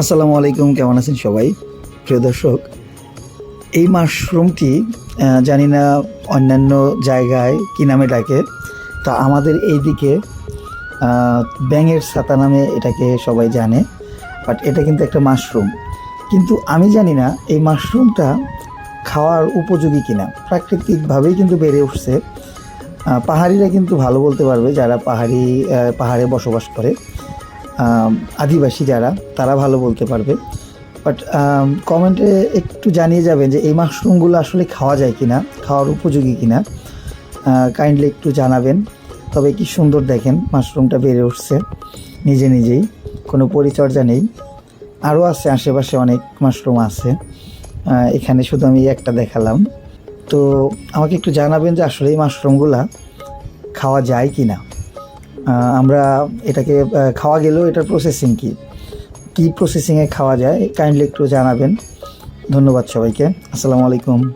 আসসালামু আলাইকুম, কেমন আছেন সবাই? প্রিয় দর্শক, এই মাশরুমটি জানি না অন্যান্য জায়গায় কী নামে ডাকে, তা আমাদের এই দিকে ব্যাঙের ছাতা নামে এটাকে সবাই জানে, বাট এটা কিন্তু একটা মাশরুম। কিন্তু আমি জানি না এই মাশরুমটা খাওয়ার উপযোগী কিনা। প্রাকৃতিকভাবেই কিন্তু বেড়ে উঠছে। পাহাড়িরা কিন্তু ভালো বলতে পারবে, যারা পাহাড়ি পাহাড়ে বসবাস করে। আদিবাসী যারা, তারা ভালো বলতে পারবে। বাট কমেন্টে একটু জানিয়ে যাবেন যে এই মাশরুমগুলো আসলে খাওয়া যায় কি না খাওয়ার উপযোগী কি না কাইন্ডলি একটু জানাবেন। তবে কি সুন্দর দেখেন, মাশরুমটা বেড়ে উঠছে নিজে নিজেই, কোনো পরিচর্যা নেই। আরও আছে, আশেপাশে অনেক মাশরুম আছে। এখানে শুধু আমি একটা দেখালাম। তো আমাকে একটু জানাবেন যে আসলে এই মাশরুমগুলা খাওয়া যায় কি না আমরা এটাকে খাওয়া গেলেও এটার প্রসেসিং কি? কি প্রসেসিংয়ে খাওয়া যায়? কাইন্ডলি একটু জানাবেন। ধন্যবাদ সবাইকে। আসসালামু আলাইকুম।